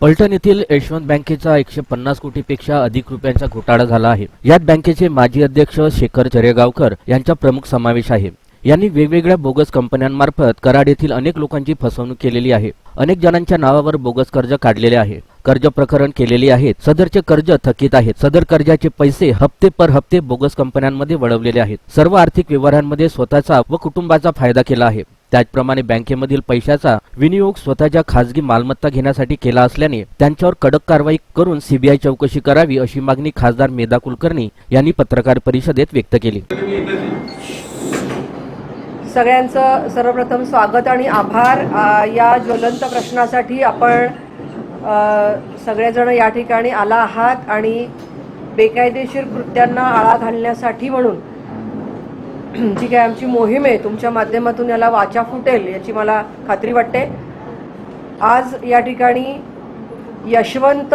पलटण येथील यशवंत बँकेचा एकशे पन्नास कोटीपेक्षा अधिक रुपयांचा घोटाळा झाला आहे. यात बँकेचे माजी अध्यक्ष शेखर चरेगावकर यांचा प्रमुख समावेश आहे. यांनी वेगवेगळ्या बोगस कंपन्यांमार्फत कराड येथील अनेक लोकांची फसवणूक केलेली आहे. अनेक जणांच्या नावावर बोगस कर्ज काढलेले आहे. कर्ज प्रकरण केलेली आहेत. सदरचे कर्ज थकीत आहेत. सदर कर्जाचे पैसे हप्ते पर हप्ते बोगस कंपन्यांमध्ये वळवलेले आहेत. सर्व आर्थिक व्यवहारांमध्ये स्वतःचा व कुटुंबाचा फायदा केला आहे. त्याचप्रमाणे बँकेमधील पैशाचा विनियोग स्वतःच्या खासगी मालमत्ता घेण्यासाठी केला असल्याने त्यांच्यावर कडक कारवाई करून सीबीआय चौकशी करावी अशी मागणी खासदार मेधा कुलकर्णी यांनी पत्रकार परिषदेत व्यक्त केली. सगळ्यांचं सर्वप्रथम स्वागत आणि आभार. या ज्वलंत प्रश्नासाठी आपण सगळेजण या ठिकाणी आला आहात आणि बेकायदेशीर कृत्यांना आळा घालण्यासाठी म्हणून जी काय आमची मोहीम आहे तुमच्या माध्यमातून याला वाचा फुटेल याची मला खात्री वाटते. आज या ठिकाणी यशवंत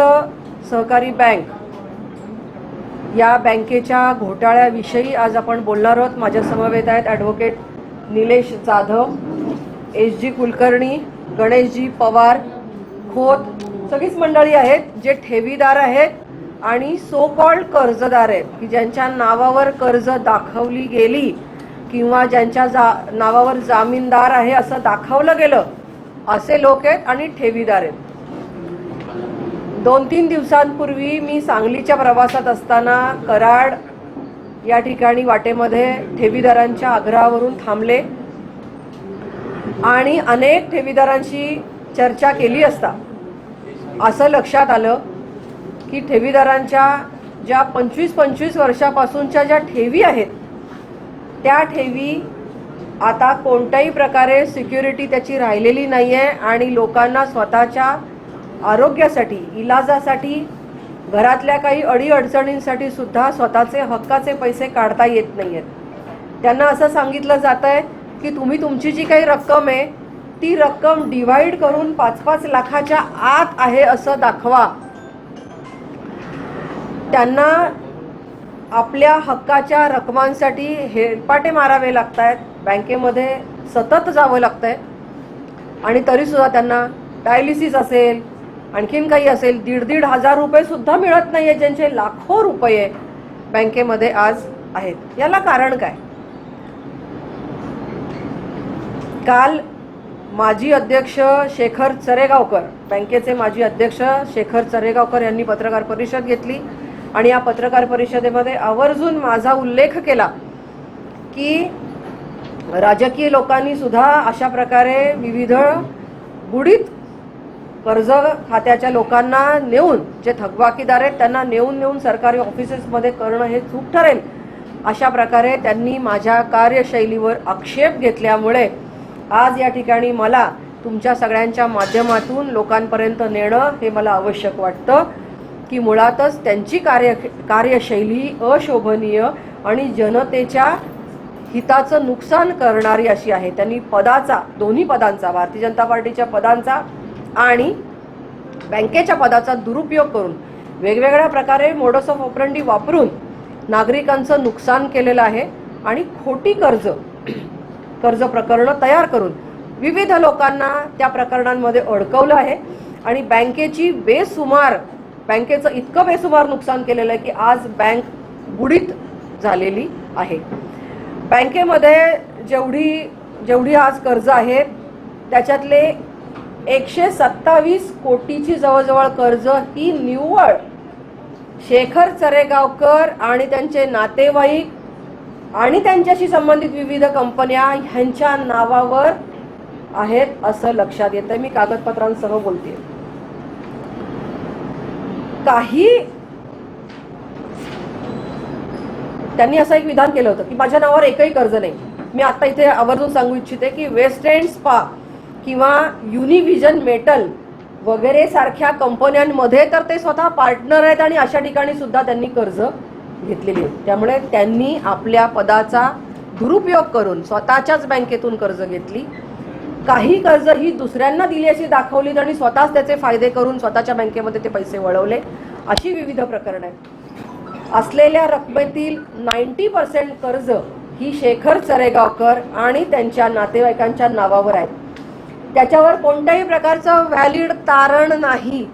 सहकारी बँक या बँकेच्या घोटाळ्याविषयी आज आपण बोलणार आहोत. माझ्या समवेत आहेत advocate Nilesh Jadhav S G Kulkarni Ganeshji Pawar Khot सगळीच मंडळी आहेत जे ठेवीदार आहेत आणि सो कॉल्ड कर्जदार आहेत. की ज्यांच्या नावावर कर्ज दाखवली गेली किंवा ज्यांच्या जा नावावर जामीनदार आहे असं दाखवलं गेलं असे लोक आहेत आणि ठेवीदार आहेत. दोन तीन दिवसांपूर्वी मी सांगलीच्या प्रवासात असताना कराड या ठिकाणी वाटेमध्ये ठेवीदारांच्या आग्रहावरून थांबले आणि अनेक ठेवीदारांशी चर्चा केली असता. असं लक्षात आलं की ठेवीदारांच्या ज्या पंचवीस पंचवीस वर्षापासूनच्या ज्या ठेवी आहेत त्या ठेवी आता कोणत्याही प्रकारे सिक्युरिटी त्याची राहिलेली नाही आहे आणि लोकांना स्वतःच्या आरोग्यासाठी इलाजासाठी घरातल्या काही अडीअडचणींसाठी सुद्धा स्वतःचे हक्काचे पैसे काढता येत नाही आहेत त्यांना असं सांगितलं जात आहे की तुम्ही तुमची जी काही रक्कम आहे ती रक्कम डिवाइड करून पाच पाच लाखाच्या आत आहे असं दाखवा. त्यांना आपल्या हक्काच्या रकमांसाठी हेरपाटे मारावे लागत आहेत बँकेमध्ये सतत जावं लागतंय. आणि तरीसुद्धा त्यांना डायलिसिस असेल आणखीन काही असेल दीड दीड हजार रुपये सुद्धा मिळत नाही आहे ज्यांचे लाखो रुपये बँकेमध्ये आज आहेत. याला कारण काय? काल माजी अध्यक्ष शेखर चरेगावकर बँकेचे माजी अध्यक्ष शेखर चरेगावकर यांनी पत्रकार परिषद घेतली. आणि या पत्रकार परिषदेमध्ये आवर्जून माझा उल्लेख केला की राजकीय लोकांनी सुद्धा अशा प्रकारे विविध बुडीत कर्ज खात्याच्या लोकांना नेऊन जे थकबाकीदार आहेत त्यांना नेऊन नेऊन सरकारी ऑफिसेसमध्ये करणं हे चूक ठरेल अशा प्रकारे त्यांनी माझ्या कार्यशैलीवर आक्षेप घेतल्यामुळे आज या ठिकाणी मला तुमच्या सगळ्यांच्या माध्यमातून लोकांपर्यंत नेणं हे मला आवश्यक वाटतं. की मुळातच त्यांची कार्य कार्यशैली अशोभनीय आणि जनतेच्या हिताचं नुकसान करणारी अशी आहे. त्यांनी पदाचा दोन्ही पदांचा भारतीय जनता पार्टीच्या पदांचा आणि बँकेच्या पदाचा दुरुपयोग करून वेगवेगळ्या प्रकारे मोडस ऑफ ऑपरंडी वापरून नागरिकांचं नुकसान केलेलं आहे आणि खोटी कर्ज कर्ज प्रकरणं तयार करून विविध लोकांना त्या प्रकरणांमध्ये अडकवलं आहे. आणि बँकेची बेसुमार बँकेचं इतकं बेसुमार नुकसान केलेलं आहे की आज बँक बुडीत झालेली आहे. बँकेमध्ये जेवढी जेवढी आज कर्ज आहेत त्याच्यातले एकशे सत्तावीस कोटीची जवळजवळ कर्ज ही निव्वळ. शेखर चरेगावकर आणि त्यांचे नातेवाईक आणि त्यांच्याशी संबंधित विविध कंपन्या ह्यांच्या नावावर आहेत असं लक्षात येतं मी कागदपत्रांसह बोलते काही त्यांनी असं एक विधान केलं होतं की माझ्या नावावर एकही कर्ज नाही. मी आता इथे आवर्जून सांगू इच्छिते की वेस्ट एंड स्पा किंवा युनिव्हिजन मेटल वगैरे सारख्या कंपन्यांमध्ये तर ते स्वतः पार्टनर आहेत आणि अशा ठिकाणी सुद्धा त्यांनी कर्ज घेतलेली आहेत त्यामुळे त्यांनी आपल्या पदाचा दुरुपयोग करून स्वतःच्याच बँकेतून कर्ज घेतली. काही कर्ज ही दुसऱ्यांना दिली अशी दाखवली आणि स्वतःच त्याचे फायदे करून स्वतःच्या बँकेमध्ये ते पैसे वळवले अशी विविध प्रकरणं आहेत. असलेल्या रकमेतील नाईन्टी पर्सेंट कर्ज ही शेखर चरेगावकर आणि त्यांच्या नातेवाईकांच्या नावावर आहेत. त्याच्यावर कोणत्याही प्रकारचं व्हॅलिड तारण नाही.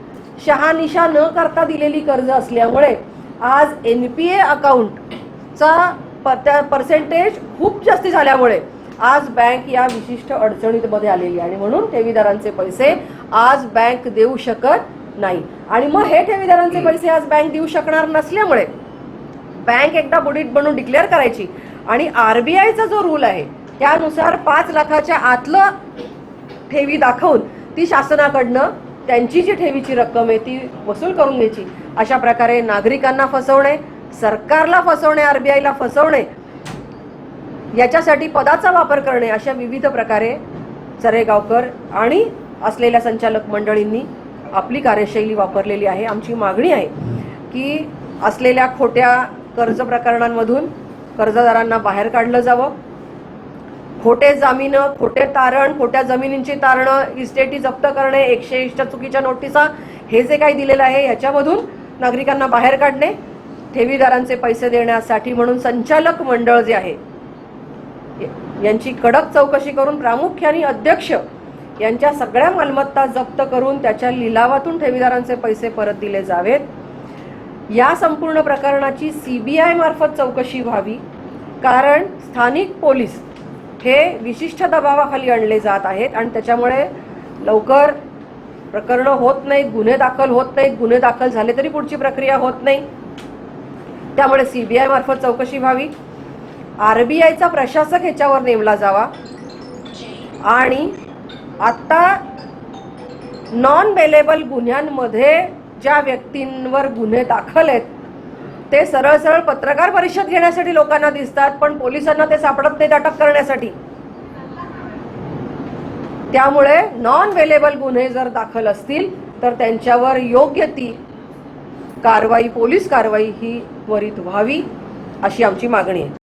शहानिशा न करता दिलेली कर्ज असल्यामुळे आज एन पी ए अकाउंटचा त्या पर्सेंटेज खूप जास्ती झाल्यामुळे आज बँक या विशिष्ट अडचणीमध्ये आलेली आहे आणि म्हणून ठेवीदारांचे पैसे आज बँक देऊ शकत नाही. आणि मग हे ठेवीदारांचे पैसे आज बँक देऊ शकणार नसल्यामुळे बँक एकदा बुडीत बनून डिक्लेअर करायची. आणि आरबीआयचा जो रूल आहे त्यानुसार पाच लाखाच्या आतलं ठेवी दाखवून ती शासनाकडनं त्यांची जी ठेवीची रक्कम आहे ती वसूल करून घ्यायची. अशा प्रकारे नागरिकांना फसवणे सरकारला फसवणे आरबीआयला फसवणे याच्यासाठी पदाचा वापर करणे अशा विविध प्रकारे चरेगावकर आणि असलेल्या संचालक मंडळींनी आपली कार्यशैली वापरलेली आहे. आमची मागणी आहे की असलेल्या खोट्या कर्ज प्रकरणांमधून कर्जदारांना बाहेर काढलं जावं. खोटे जामीन खोटे तारण खोट्या जमिनींची तारणं इस्टेटी जप्त करणे एकशे इष्ट चुकीच्या नोटिसा हे जे काही दिलेलं आहे याच्यामधून नागरिकांना बाहेर काढणे ठेवीदारांचे पैसे देण्यासाठी म्हणून संचालक मंडळ जे आहे यांची कडक चौकशी करून प्रामुख्याने अध्यक्ष यांच्या सगळ्या मालमत्ता जप्त करून त्याच्या लिलावातून ठेवीदारांचे पैसे परत दिले जावेत. या संपूर्ण प्रकरणाची सीबीआय मार्फत चौकशी व्हावी कारण स्थानिक पोलीस हे विशिष्ट दबावाखाली आणले जात आहेत आणि त्याच्यामुळे लवकर प्रकरणं होत नाहीत गुन्हे दाखल होत नाहीत गुन्हे दाखल झाले तरी पुढची प्रक्रिया होत नाही. त्यामुळे सीबीआय मार्फत चौकशी व्हावी. आरबीआयचा प्रशासक ह्याच्यावर नेमला जावा. आणि आता नॉन बेलेबल गुन्ह्यांमध्ये ज्या व्यक्तींवर गुन्हे दाखल आहेत ते सरळ सरळ पत्रकार परिषद घेण्यासाठी लोकांना दिसतात पण पोलिसांना ते सापडत नाहीत अटक करण्यासाठी. त्यामुळे नॉन वेलेबल गुन्हे जर दाखल असतील तर त्यांच्यावर योग्य ती कारवाई पोलीस कारवाई ही त्वरित व्हावी अशी आमची मागणी आहे.